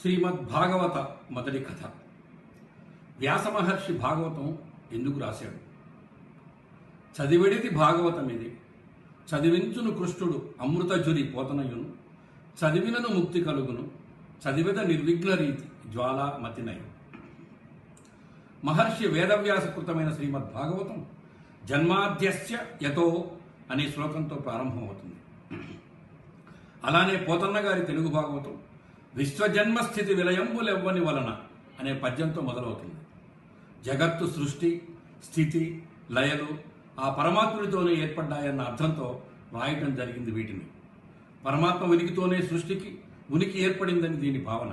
శ్రీమద్ భాగవత మొదటి కథ. వ్యాస మహర్షి భాగవతం ఎందుకు రాశాడు? చదివిడిది భాగవతం ఇది చదివించును కృష్ణుడు అమృతజురి పోతనయును. చదివినను ముక్తి కలుగును. చదివిద నిర్విఘ్న రీతి జ్వాలా మతినయం. మహర్షి వేదవ్యాసకృతమైన శ్రీమద్ భాగవతం జన్మాద్యస్య యతో అనే శ్లోకంతో ప్రారంభమవుతుంది. అలానే పోతన్న గారి తెలుగు భాగవతం విశ్వజన్మస్థితి విలయంబులెవ్వని వలన అనే పద్యంతో మొదలవుతుంది. జగత్తు సృష్టి స్థితి లయలు ఆ పరమాత్ముడితోనే ఏర్పడ్డాయన్న అర్థంతో రాయటం జరిగింది వీటిని. పరమాత్మ ఉనికితోనే సృష్టికి ఉనికి ఏర్పడిందని దీని భావన.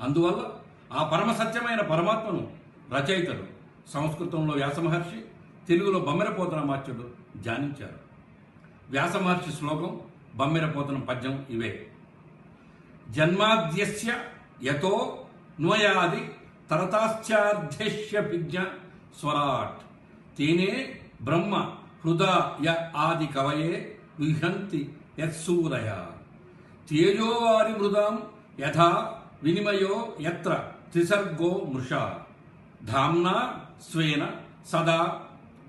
అందువల్ల ఆ పరమ సత్యమైన పరమాత్మను రచయితలు సంస్కృతంలో వ్యాసమహర్షి తెలుగులో బమ్మెరపోతనమాచ్యుడు ధ్యానించారు వ్యాసమహర్షి శ్లోకం బమ్మెరపోతనం పద్యం ఇవే. జన్మాద్యస్య యతో నోయాది తరతాశ్చార్ధ్యస్య విజ్ఞ స్వరాట్. తేనే బ్రహ్మ హృదా య ఆది కవయే విహంతి యత్సూరయ. తేజోవారి మృదాం యథా వినిమయో యత్ర త్రిసర్గో మృషా. ధామ్నా స్వేన సదా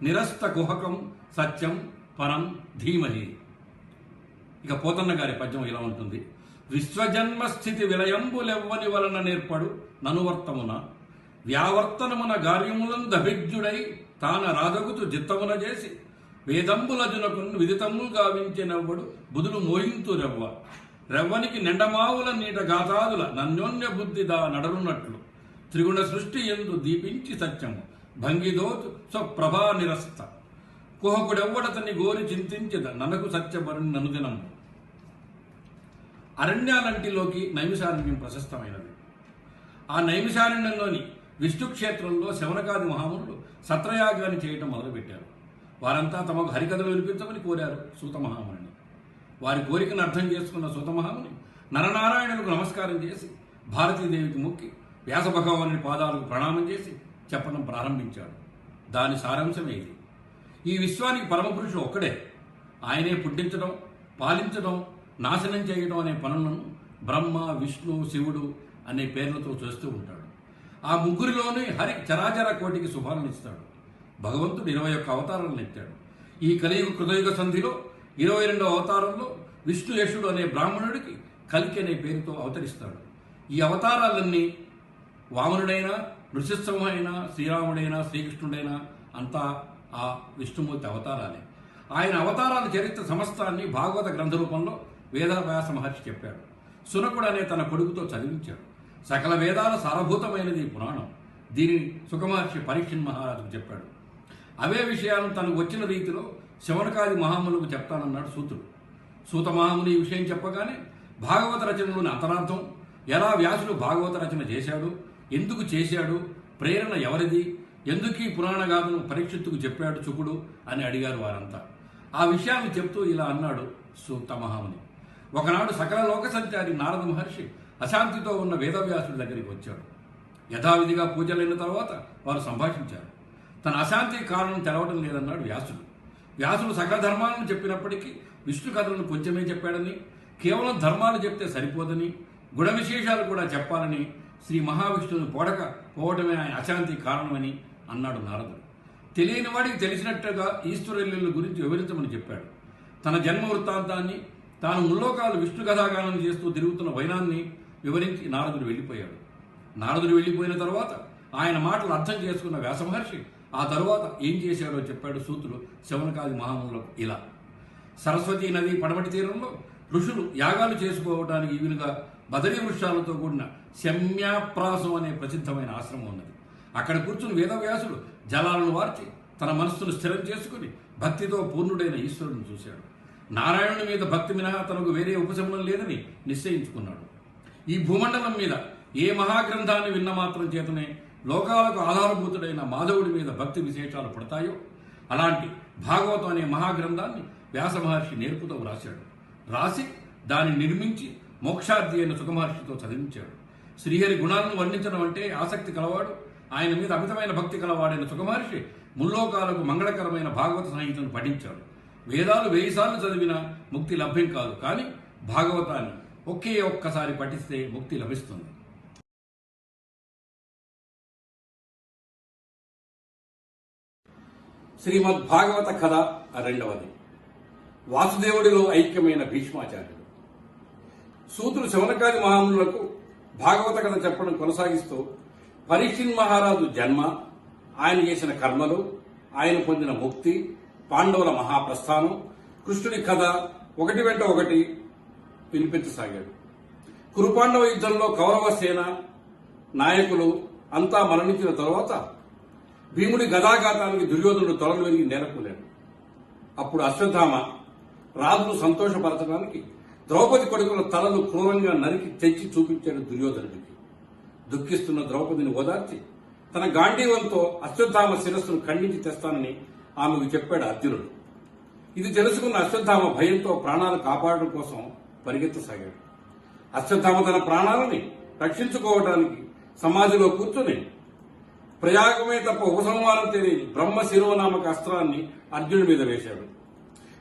నిరస్తకుహకం సత్యం పరం ధీమహి. ఇక పోతన్న గారి పద్యం ఇలా ఉంటుంది. విశ్వజన్మ స్థితి విలయంబులెవ్వని వలన నేర్పడు ననువర్తమున. వ్యావర్తనమున గార్యములను దభిజ్జుడై తాన రాజగుతు జిత్తమున చేసి వేదంబులజునకు విదితములు గావించినవ్వడు బుధులు మోయింతు రెవ్వ. రెవ్వనికి నిండమావుల నీట గాథాదుల నన్యోన్య బుద్ధి దా నడరున్నట్లు త్రిగుణ సృష్టి ఎందు దీపించి సత్యము. భంగిదోతు స్వప్రభా నిరస్త. కుహకుడెవ్వడతని గోరి చింతించద ననకు సత్యపరుని ననుదినము. అరణ్యాలంటిలోకి నైమిషారణ్యం ప్రశస్తమైనది. ఆ నైమిషారణ్యంలోని విష్ణు క్షేత్రంలో శవనకాది మహామునులు సత్రయాగాన్ని చేయటం మొదలుపెట్టారు. వారంతా తమకు హరికథలు వినిపించమని కోరారు సూత మహాముని. వారి కోరికను అర్థం చేసుకున్న సూత మహాముని నరనారాయణులకు నమస్కారం చేసి భారతీదేవికి మొక్కి వ్యాస భగవానుని పాదాలకు ప్రణామం చేసి చెప్పడం ప్రారంభించాడు. దాని సారాంశమే ఇది ఈ విశ్వానికి పరమపురుషుడు ఒక్కడే. ఆయనే పుట్టించడం పాలించడం నాశనం చేయడం అనే పనులను బ్రహ్మ విష్ణు శివుడు అనే పేర్లతో చేస్తూ ఉంటాడు. ఆ ముగ్గురిలోనే హరి చరాచర కోటికి శుభాలను ఇస్తాడు. భగవంతుడు ఇరవై ఒక్క అవతారాలను ఎత్తాడు. ఈ కలియుగ కృతయుగ సంధిలో ఇరవై రెండవ అవతారంలో విష్ణు యశుడు అనే బ్రాహ్మణుడికి కలికి అనే పేరుతో అవతరిస్తాడు. ఈ అవతారాలన్నీ వామనుడైనా నృసింహమైనా శ్రీరాముడైనా శ్రీకృష్ణుడైనా అంతా ఆ విష్ణుమూర్తి అవతారాలే. ఆయన అవతారాల చరిత్ర సమస్తాన్ని భాగవత గ్రంథ రూపంలో వేదవ్యాస మహర్షి చెప్పాడు. సునకుడు అనే తన కొడుకుతో చదివించాడు. సకల వేదాల సారభూతమైనది ఈ పురాణం. దీనిని సుఖమహర్షి పరీక్షణ్ మహారాజుకు చెప్పాడు. అవే విషయాలను తనకు వచ్చిన రీతిలో శివనకాది మహాములకు చెప్తానన్నాడు సూతుడు. సూత మహాముని ఈ విషయం చెప్పగానే భాగవత రచనలోని అంతరార్థం ఎలా వ్యాసుడు భాగవత రచన చేశాడు ఎందుకు చేశాడు ప్రేరణ ఎవరిది ఎందుకీ పురాణ గాథను పరీక్షిత్తుకు చెప్పాడు చుకుడు అని అడిగారు వారంతా. ఆ విషయాన్ని చెప్తూ ఇలా అన్నాడు సూత మహాముని. ఒకనాడు సకల లోక సంచారి నారద మహర్షి అశాంతితో ఉన్న వేదవ్యాసుడి దగ్గరికి వచ్చాడు. యథావిధిగా పూజలైన తర్వాత వారు సంభాషించారు. తన అశాంతి కారణం తెలవడం లేదన్నాడు వ్యాసుడు. వ్యాసుడు సకల ధర్మాలను చెప్పినప్పటికీ విష్ణు కథలను కొంచెమే చెప్పాడని కేవలం ధర్మాలు చెప్తే సరిపోదని గుణ విశేషాలు కూడా చెప్పాలని శ్రీ మహావిష్ణువుని పోడక పోవడమే ఆయన అశాంతి కారణమని అన్నాడు నారదుడు. తెలియని వాడికి తెలిసినట్టుగా ఈశ్వరుల గురించి వివరించమని చెప్పాడు. తన జన్మ వృత్తాంతాన్ని తాను ముల్లోకాలు విష్ణు కథాగానం చేస్తూ తిరుగుతున్న వైనాన్ని వివరించి నారదుడు వెళ్ళిపోయాడు. నారదుడు వెళ్ళిపోయిన తర్వాత ఆయన మాటలు అర్థం చేసుకున్న వ్యాసమహర్షి ఆ తరువాత ఏం చేశాడో చెప్పాడు సూతులు శవనకాది మహాములకు ఇలా. సరస్వతీ నది పడమటి తీరంలో ఋషులు యాగాలు చేసుకోవడానికి వీలుగా బదరీ వృక్షాలతో కూడిన శమ్యాప్రాసం అనే ప్రసిద్ధమైన ఆశ్రమం ఉన్నది. అక్కడ కూర్చుని వేదవ్యాసుడు జలాలను వార్చి తన మనస్సును స్థిరం చేసుకుని భక్తితో పూర్ణుడైన ఈశ్వరుని చూశాడు. నారాయణుని మీద భక్తి మినహా తనకు వేరే ఉపశమనం లేదని నిశ్చయించుకున్నాడు. ఈ భూమండలం మీద ఏ మహాగ్రంథాన్ని విన్న మాత్రం చేతనే లోకాలకు ఆధారభూతుడైన మాధవుడి మీద భక్తి విశేషాలు పడతాయో? అలాంటి భాగవతం అనే మహాగ్రంథాన్ని వ్యాస మహర్షి నేర్పుతో వ్రాశాడు. రాసి దాన్ని నిర్మించి మోక్షార్థి అయిన సుఖమహర్షితో చదివించాడు. శ్రీహరి గుణాలను వర్ణించడం అంటే ఆసక్తి కలవాడు. ఆయన మీద అమితమైన భక్తి కలవాడైన సుఖమహర్షి ముల్లోకాలకు మంగళకరమైన భాగవత సంహితను పఠించాడు. వేదాలు వేయిసార్లు చదివినా ముక్తి లభ్యం కాదు. కానీ భాగవతాన్ని ఒకే ఒక్కసారి పఠిస్తే ముక్తి లభిస్తుంది. శ్రీమద్ భాగవత కథ రెండవది. వాసుదేవుడిలో ఐక్యమైన భీష్మాచార్యుడు. సూత్రుడు శవనకాది మహాములకు భాగవత కథ చెప్పడం కొనసాగిస్తూ పరీక్షిన్ మహారాజు జన్మ ఆయన చేసిన కర్మలు ఆయన పొందిన ముక్తి పాండవుల మహాప్రస్థానం కృష్ణుడి కథ ఒకటి వెంట ఒకటి వినిపించసాగాడు. కురుపాండవ యుద్ధంలో కౌరవ సేన నాయకులు అంతా మరణించిన తరువాత భీముడి గదాఘాతానికి దుర్యోధనుడు తొలలు వెలిగి నేరకులేడు అప్పుడు అశ్వత్థామ రాజును సంతోషపరచడానికి ద్రౌపది కొడుకుల తలలు క్రూరంగా నరికి తెచ్చి చూపించాడు దుర్యోధనుడికి. దుఃఖిస్తున్న ద్రౌపదిని ఓదార్చి తన గాంధీవంతో అశ్వత్థామ శిరస్సును ఖండించి తెస్తానని ఆమెకు చెప్పాడు అర్జునుడు. ఇది తెలుసుకున్న అశ్వత్థామ భయంతో ప్రాణాలు కాపాడడం కోసం పరిగెత్తసాగాడు. అశ్వత్థామ తన ప్రాణాలని రక్షించుకోవడానికి సమాధిలో కూర్చొని ప్రయాగమే తప్ప ఉపసంహారం తెలియని బ్రహ్మ శిరోనామక అస్త్రాన్ని అర్జునుడి మీద వేశాడు.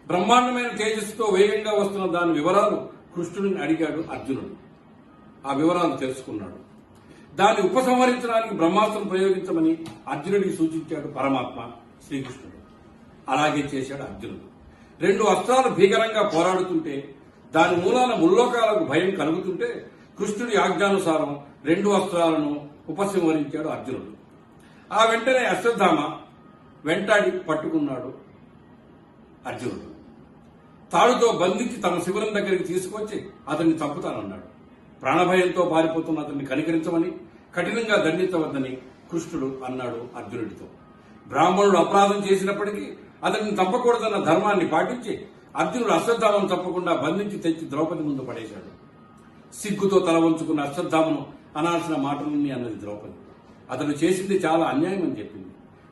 బ్రహ్మాండమైన తేజస్సుతో వేగంగా వస్తున్న దాని వివరాలు కృష్ణుడిని అడిగాడు అర్జునుడు. ఆ వివరాలు తెలుసుకున్నాడు. దాన్ని ఉపసంహరించడానికి బ్రహ్మాస్త్రం ప్రయోగించమని అర్జునుడికి సూచించాడు పరమాత్మ శ్రీకృష్ణుడు. అలాగే చేశాడు అర్జునుడు. రెండు అస్త్రాలు భీకరంగా పోరాడుతుంటే దాని మూలాన ముల్లోకాలకు భయం కలుగుతుంటే కృష్ణుడి ఆజ్ఞానుసారం రెండు అస్త్రాలను ఉపసంహరించాడు అర్జునుడు. ఆ వెంటనే అశ్వత్థామ వెంటాడి పట్టుకున్నాడు అర్జునుడు. తాడుతో బంధించి తమ శిబిరం దగ్గరికి తీసుకొచ్చి అతన్ని చంపుతానన్నాడు. ప్రాణభయంతో పారిపోతున్న అతన్ని కనికరించమని కఠినంగా దండించవద్దని కృష్ణుడు అన్నాడు అర్జునుడితో. బ్రాహ్మణుడు అపరాధం చేసినప్పటికీ అతన్ని చంపకూడదన్న ధర్మాన్ని పాటించి అర్జునుడు అశ్వత్థామను తప్పకుండా బంధించి తెచ్చి ద్రౌపది ముందు పడేశాడు. సిగ్గుతో తల వంచుకున్న అశ్వత్థామను అనాల్సిన మాటలన్నీ అన్నది ద్రౌపది. అతను చేసింది చాలా అన్యాయం అని చెప్పింది.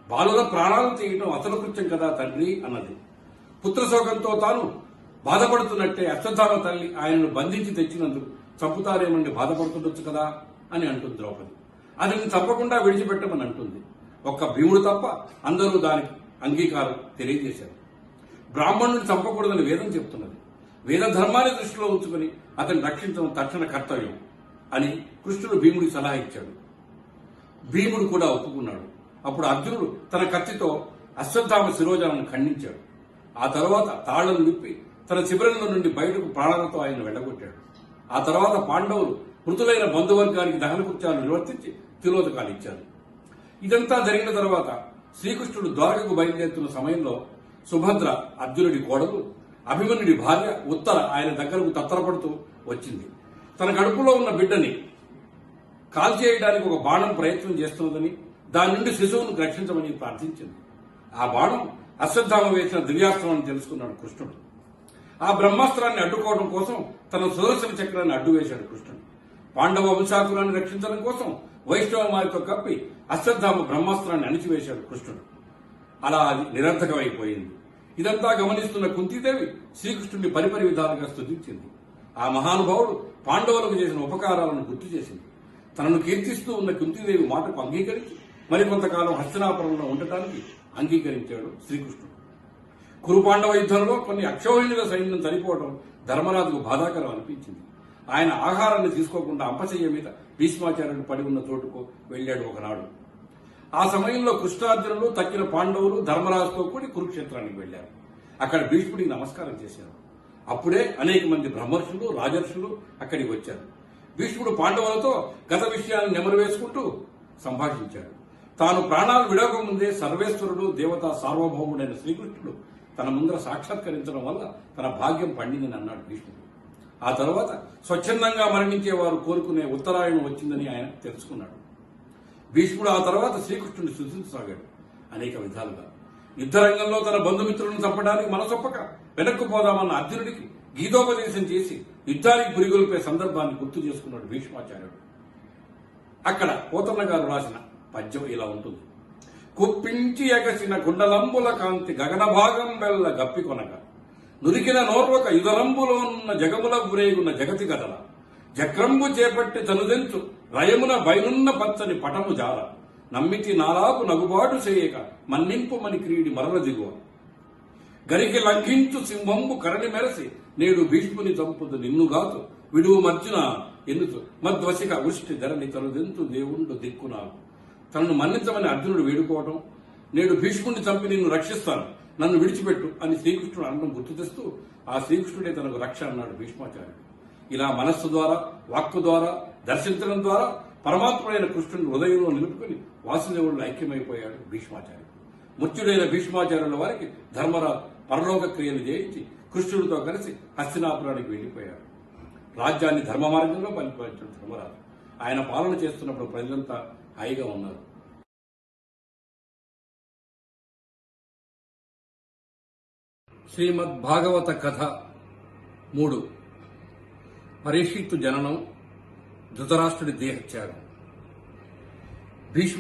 బాలుల ప్రాణాలు తీయడం అతను కృత్యం కదా తండ్రి అన్నది. పుత్రశోకంతో తాను బాధపడుతున్నట్టే అశ్వత్థామ తల్లి ఆయనను బంధించి తెచ్చినందుకు చంపుతారేమని బాధపడుతుండొచ్చు కదా అని అంటుంది ద్రౌపది. అతన్ని తప్పకుండా విడిచిపెట్టమని అంటుంది. ఒక్క భీముడు తప్ప అందరూ దానికి అంగీకారం తెలియజేశారు. బ్రాహ్మణుని చంపకూడదని వేదం చెప్తున్నది. వేద ధర్మాన్ని దృష్టిలో ఉంచుకుని అతన్ని రక్షించడం తక్షణ కర్తవ్యం అని కృష్ణుడు భీముడికి సలహా ఇచ్చాడు. భీముడు కూడా ఒప్పుకున్నాడు. అప్పుడు అర్జునుడు తన కత్తితో అశ్వత్థామ శిరోజాలను ఖండించాడు. ఆ తర్వాత తాళ్ళను విప్పి తన శిబిరంలో నుండి బయటకు ప్రాణాలతో ఆయన వెళ్ళగొట్టాడు. ఆ తర్వాత పాండవులు మృతులైన బంధువర్గానికి దహనకృత్యాలు నిర్వర్తించి తిలోదకాలు ఇచ్చారు. ఇదంతా జరిగిన తర్వాత శ్రీకృష్ణుడు ద్వారకకు బయలుదేరుతున్న సమయంలో సుభద్ర అర్జునుడి కోడలు అభిమన్యుడి భార్య ఉత్తర ఆయన దగ్గరకు తత్తరపడుతూ వచ్చింది. తన కడుపులో ఉన్న బిడ్డని కాల్చేయడానికి ఒక బాణం ప్రయత్నం చేస్తున్నదని దాని నుండి శిశువును రక్షించమని ప్రార్థించింది. ఆ బాణం అశ్వత్థామ వేసిన దివ్యాస్త్రం అని తెలుసుకున్నాడు కృష్ణుడు. ఆ బ్రహ్మాస్త్రాన్ని అడ్డుకోవడం కోసం తన సుదర్శన చక్రాన్ని అడ్డు వేశాడు కృష్ణుడు. పాండవ వంశాకులాన్ని రక్షించడం కోసం వైష్ణవ మారితో కప్పి అశ్వత్థామ బ్రహ్మాస్త్రాన్ని అణిచివేశాడు కృష్ణుడు. అలా అది నిరర్థకమైపోయింది. ఇదంతా గమనిస్తున్న కుంతీదేవి శ్రీకృష్ణుడిని పరిపరి విధాలుగా స్థుతించింది. ఆ మహానుభావుడు పాండవులకు చేసిన ఉపకారాలను గుర్తు చేసింది. తనను కీర్తిస్తూ ఉన్న కుంతీదేవి మాటకు అంగీకరించి మరికొంతకాలం హస్తినాపురంలో ఉండటానికి అంగీకరించాడు శ్రీకృష్ణుడు. కురుపాండవ యుద్ధంలో కొన్ని అక్షోహిణుల సైన్యం చనిపోవడం ధర్మరాజుకు బాధాకరం అనిపించింది. ఆయన ఆహారాన్ని తీసుకోకుండా అంపశయ్య మీద భీష్మాచార్యుడు పడి ఉన్న చోటుకు వెళ్ళాడు ఒకనాడు. ఆ సమయంలో కృష్ణార్జునులు తక్కిన పాండవులు ధర్మరాజుతో కూడి కురుక్షేత్రానికి వెళ్ళారు అక్కడ భీష్ముడికి నమస్కారం చేశారు. అప్పుడే అనేక మంది బ్రహ్మర్షులు రాజర్షులు అక్కడికి వచ్చారు. భీష్ముడు పాండవులతో గత విషయాన్ని నెమరు వేసుకుంటూ సంభాషించాడు. తాను ప్రాణాలు విడవకముందే సర్వేశ్వరుడు దేవతా సార్వభౌముడైన శ్రీకృష్ణుడు తన ముందర సాక్షాత్కరించడం వల్ల తన భాగ్యం పండిందని అన్నాడు భీష్ముడు. ఆ తర్వాత స్వచ్ఛందంగా మరణించే వారు కోరుకునే ఉత్తరాయణం వచ్చిందని ఆయన తెలుసుకున్నాడు. భీష్ముడు ఆ తర్వాత శ్రీకృష్ణుడిని సృష్టించసాగాడు అనేక విధాలుగా. యుద్ధరంగంలో తన బంధుమిత్రులను చంపడానికి మనసొప్పక వెనక్కు పోదామన్న అర్జునుడికి గీతోపదేశం చేసి యుద్ధానికి పురిగొల్పే సందర్భాన్ని గుర్తు చేసుకున్నాడు భీష్మాచార్యుడు. అక్కడ పోతన్న గారు రాసిన పద్యం ఇలా ఉంటుంది. కుప్పించి ఎగసిన గుండలంబుల కాంతి గగన భాగం వెల్ల గప్పికొనక నురికిన నోర్వక యుధలంబులో ఉన్న జగముల గురేగున్న జగతి గదల. చక్రంబు చేపట్టి తనుదెంచు లయమున బయనున్న పచ్చని పటము జాల. నమ్మితి నాలాపు నగుబాటు చేయక మన్నింపు మని క్రీడి మరల దిగువ గరికి లంఘించు సింహంబు కరణి మెరసి నేడు భీష్ముని చంపుదు నిన్నుగాతు విడువు మర్జున ఎన్నుతు మధ్వసిక ఉష్టి ధరని తనుదెంతు దేవుండు దిక్కునాకు తనను మన్నించమని అర్జునుడు వేడుకోవటం నేడు భీష్ముడిని చంపి నిన్ను రక్షిస్తాను. నన్ను విడిచిపెట్టు అని శ్రీకృష్ణుడు అనడం గుర్తు తెస్తూ ఆ శ్రీకృష్ణుడే తనకు రక్ష అన్నాడు భీష్మాచార్యుడు. ఇలా మనస్సు ద్వారా వాక్కు ద్వారా దర్శించడం ద్వారా పరమాత్మైన కృష్ణుని హృదయంలో నిలుపుకొని వాసుదేవుడు ఐక్యమైపోయాడు భీష్మాచార్యుడు. ముత్యుడైన భీష్మాచార్యుల వారికి ధర్మరాజు పరలోక క్రియలు చేయించి కృష్ణుడితో కలిసి హస్తినాపురానికి వెళ్ళిపోయాడు రాజ్యాన్ని ధర్మ మార్గంలో పరిపాలించిన ధర్మరాజు. ఆయన పాలన చేస్తున్నప్పుడు ప్రజలంతా హాయిగా ఉన్నారు. శ్రీమద్ భాగవత కథ మూడు. పరీక్షిత్తు జననం ధృతరాష్ట్రుడి దేహత్యాగం. భీష్మ